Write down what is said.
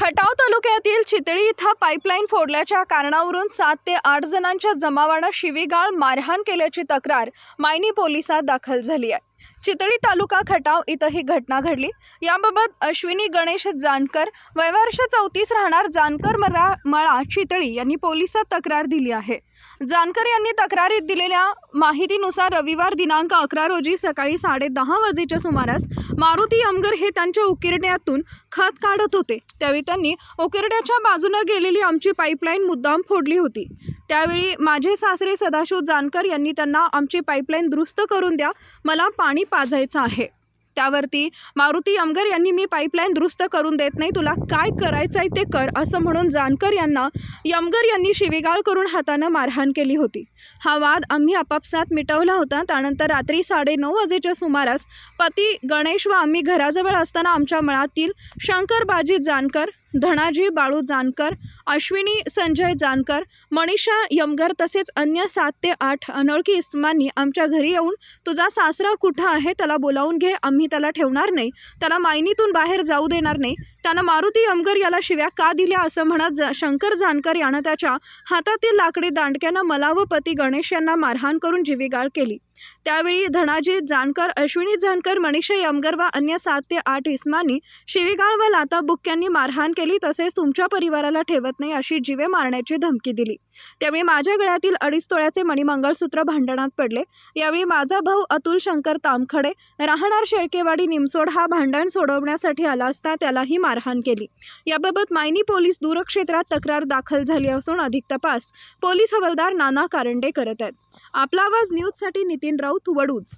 खटाव तालुक्यातील चितळी इथं पाईपलाईन फोडल्याच्या कारणावरून सात ते आठ जणांच्या जमावानं शिवीगाळ मारहाण केल्याची तक्रार मायनी पोलिसात दाखल झाली आहे. चितळी तालुका खटाव इथं ही घटना घडली. याबाबत अश्विनी गणेश जानकर वयवर्ष चौतीस राहणार जानकर मरा मळा चितळी यांनी पोलिसात तक्रार दिली आहे. जानकर यांनी तक्रारीत दिलेल्या माहितीनुसार रविवार दिनांक अकरा रोजी सकाळी साडे दहा वाजेच्या सुमारास मारुती अमगर हे त्यांच्या उकिरड्यातून खत काढत होते. त्यावेळी त्यांनी उकिरड्याच्या बाजूनं गेलेली आमची पाईपलाईन मुद्दाम फोडली होती. त्यावेळी माझे सासरे सदाशिव जानकर यांनी त्यांना आमची पाईपलाईन दुरुस्त करून द्या मला पाणी पाजायचं आहे. त्यावरती मारुती अमगर यांनी मी पाईपलाईन दुरुस्त करून देत नाही तुला काय करायचं आहे ते कर असं म्हणून जानकर यांना यमगर यांनी शिवीगाळ करून हातानं मारहाण केली होती. हा वाद आम्ही आपापसात मिटवला होता त्यानंतर रात्री साडेनऊ वाजेच्या सुमारास पती गणेश व आम्ही घराजवळ असताना आमच्या मळातील शंकर बाजी जानकर धनाजी बाळू जानकर अश्विनी संजय जानकर मनीषा यमगर तसेच अन्य सात ते आठ अनोळखी इस्मांनी आमच्या घरी येऊन तुझा सासरा कुठं आहे? त्याला बोलावून घे. आम्ही त्याला ठेवणार नाही. त्याला मायनीतून बाहेर जाऊ देणार नाही. त्यानं मारुती यमगर याला शिव्या का दिल्या असं म्हणत जा शंकर जानकर यानं त्याच्या हातातील लाकडी दांडक्यानं मला व पती गणेश यांना मारहाण करून जीविगाळ केली. त्यावेळी धनाजी जानकर अश्विनी जानकर मनीषा यमगर व अन्य सात ते आठ इस्मांनी शिवीगाळ व लाता बुक्क्यांनी मारहाण केली तसेच तुमच्या परिवाराला ठेवत नाही अशी जीवे मारण्याची धमकी दिली. त्यावेळी माझ्या गळ्यातील अडीच तोळ्याचे मणिमंगळसूत्र भांडणात पडले. यावेळी माझा भाऊ अतुल शंकर तामखडे राहणार शेळकेवाडी निमसोड हा भांडण सोडवण्यासाठी आला असता त्यालाही मारहाण केली. याबाबत मायनी पोलीस दूरक्षेत्रात तक्रार दाखल झाली असून अधिक तपास पोलीस हवालदार नाना कारंडे करत आहेत. आपला आवाज न्यूजसाठी नितीन राऊत वडूज.